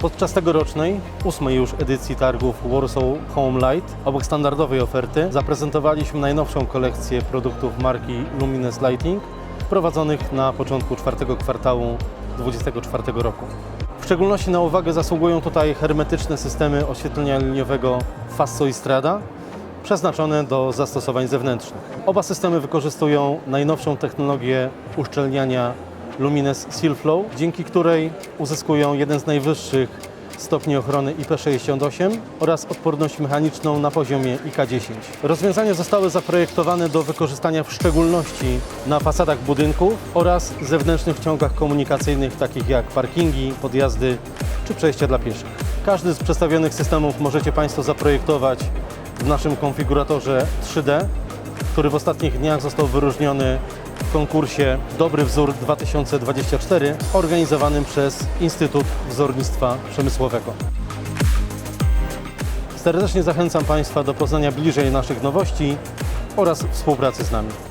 Podczas tegorocznej, ósmej już edycji targów Warsaw Home Light, obok standardowej oferty zaprezentowaliśmy najnowszą kolekcję produktów marki Lumines Lighting, wprowadzonych na początku czwartego kwartału 2024 roku. W szczególności na uwagę zasługują tutaj hermetyczne systemy oświetlenia liniowego Fasso i Strada, przeznaczone do zastosowań zewnętrznych. Oba systemy wykorzystują najnowszą technologię uszczelniania Lumines Sealflow, dzięki której uzyskują jeden z najwyższych stopni ochrony IP68 oraz odporność mechaniczną na poziomie IK10. Rozwiązania zostały zaprojektowane do wykorzystania w szczególności na fasadach budynków oraz zewnętrznych ciągach komunikacyjnych takich jak parkingi, podjazdy czy przejścia dla pieszych. Każdy z przedstawionych systemów możecie Państwo zaprojektować w naszym konfiguratorze 3D, który w ostatnich dniach został wyróżniony w konkursie Dobry Wzór 2024 organizowanym przez Instytut Wzornictwa Przemysłowego. Serdecznie zachęcam Państwa do poznania bliżej naszych nowości oraz współpracy z nami.